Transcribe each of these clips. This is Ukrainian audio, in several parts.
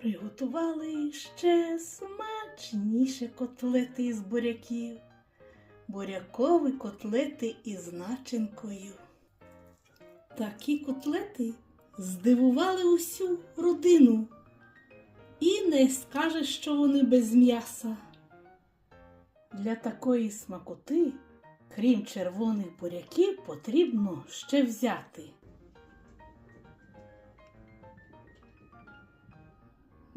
Приготували ще смачніше котлети із буряків, бурякові котлети із начинкою. Такі котлети здивували усю родину. І не скажеш, що вони без м'яса. Для такої смакоти, крім червоних буряків, потрібно ще взяти.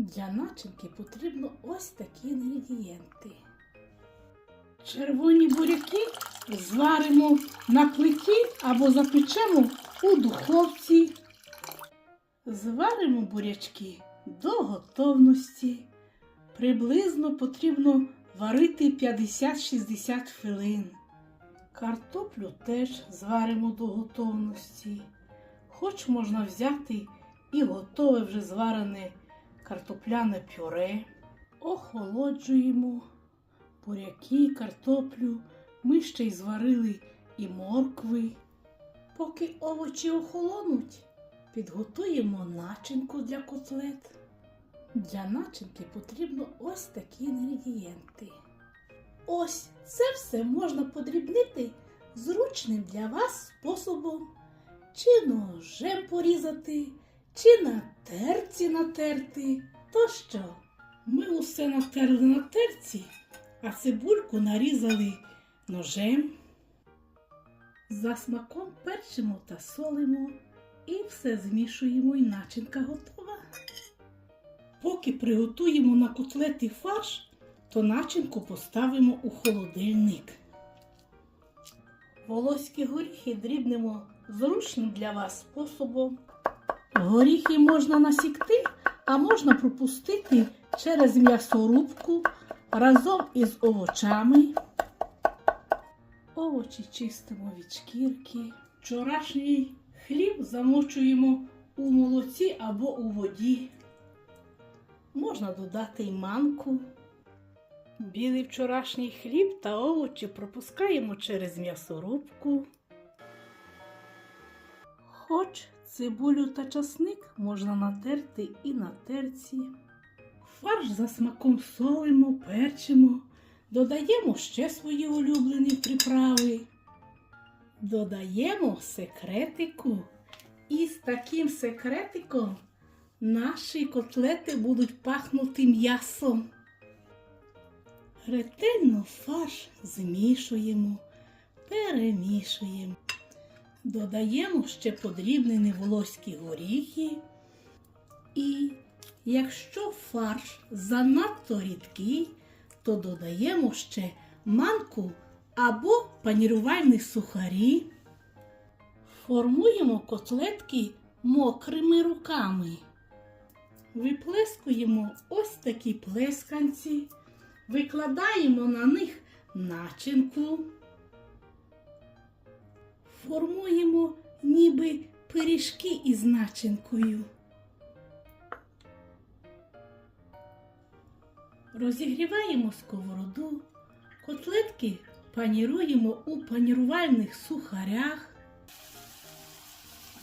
Для начинки потрібно ось такі інгредієнти. Червоні буряки зваримо на плиті або запечемо у духовці. Зваримо бурячки до готовності. Приблизно потрібно варити 50-60 хвилин. Картоплю теж зваримо до готовності. Хоч можна взяти і готове вже зварене картопляне пюре. Охолоджуємо буряки, картоплю. Ми ще й зварили і моркви. Поки овочі охолонуть, підготуємо начинку для котлет. Для начинки потрібно ось такі інгредієнти. Ось це все можна подрібнити зручним для вас способом. Чи ножем порізати, чи на терці натерти. То що? Ми усе натерли на терці, а цибульку нарізали ножем. За смаком перчимо та солимо і все змішуємо і начинка готова. Поки приготуємо на котлети фарш, то начинку поставимо у холодильник. Волоські горіхи дрібнемо зручним для вас способом. Горіхи можна насікти, а можна пропустити через м'ясорубку разом із овочами. Овочі чистимо від шкірки. Вчорашній хліб замочуємо у молоці або у воді. Можна додати й манку. Білий вчорашній хліб та овочі пропускаємо через м'ясорубку. Хоч цибулю та часник можна натерти і на терці. Фарш за смаком солимо, перчимо, додаємо ще свої улюблені приправи. Додаємо секретику. І з таким секретиком наші котлети будуть пахнути м'ясом. Ретельно фарш змішуємо, перемішуємо. Додаємо ще подрібнені волоські горіхи. І якщо фарш занадто рідкий, то додаємо ще манку або панірувальні сухарі. Формуємо котлетки мокрими руками. Виплескуємо ось такі плесканці, викладаємо на них начинку формуємо ніби пиріжки із начинкою. Розігріваємо сковороду, котлетки паніруємо у панірувальних сухарях.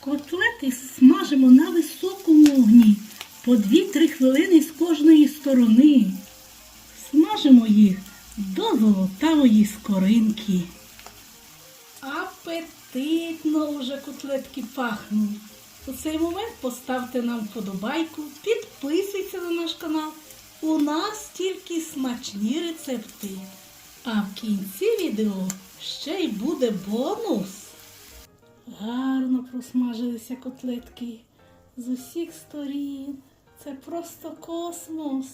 Котлети смажимо на високому вогні по 2-3 хвилини з кожної сторони. Смажимо їх до золотавої скоринки. Апетитно вже котлетки пахнуть. У цей момент поставте нам вподобайку, підписуйтесь на наш канал. У нас тільки смачні рецепти. А в кінці відео ще й буде бонус. Гарно просмажилися котлетки з усіх сторін. Це просто космос.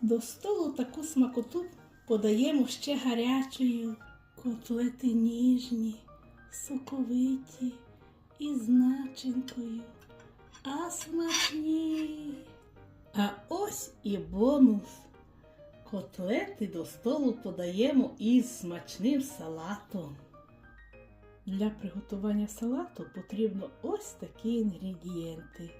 До столу таку смакоту подаємо ще гарячою. Котлети ніжні, соковиті і з начинкою, а смачні. А ось і бонус. Котлети до столу подаємо із смачним салатом. Для приготування салату потрібно ось такі інгредієнти.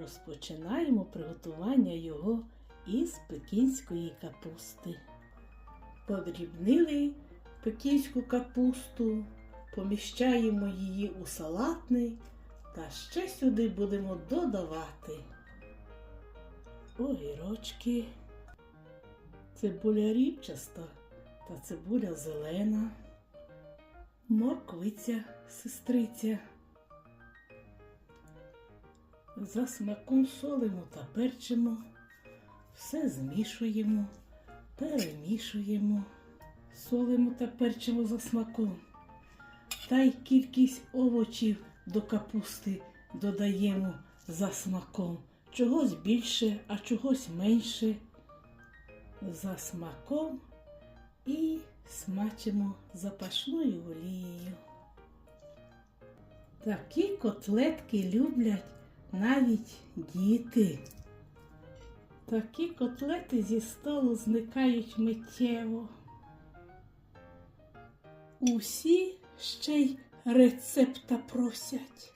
Розпочинаємо приготування його із пекінської капусти. Подрібнили пекінську капусту, поміщаємо її у салатний та ще сюди будемо додавати огірочки, цибуля ріпчаста та цибуля зелена, морквиця, сестриця. За смаком солимо та перчимо, все змішуємо, перемішуємо, солимо та перчимо за смаком. Та й кількість овочів до капусти додаємо за смаком. Чогось більше, а чогось менше. За смаком і смачимо запашною олією. Такі котлетки люблять навіть діти. Такі котлети зі столу зникають миттєво. Усі ще й рецепта просять.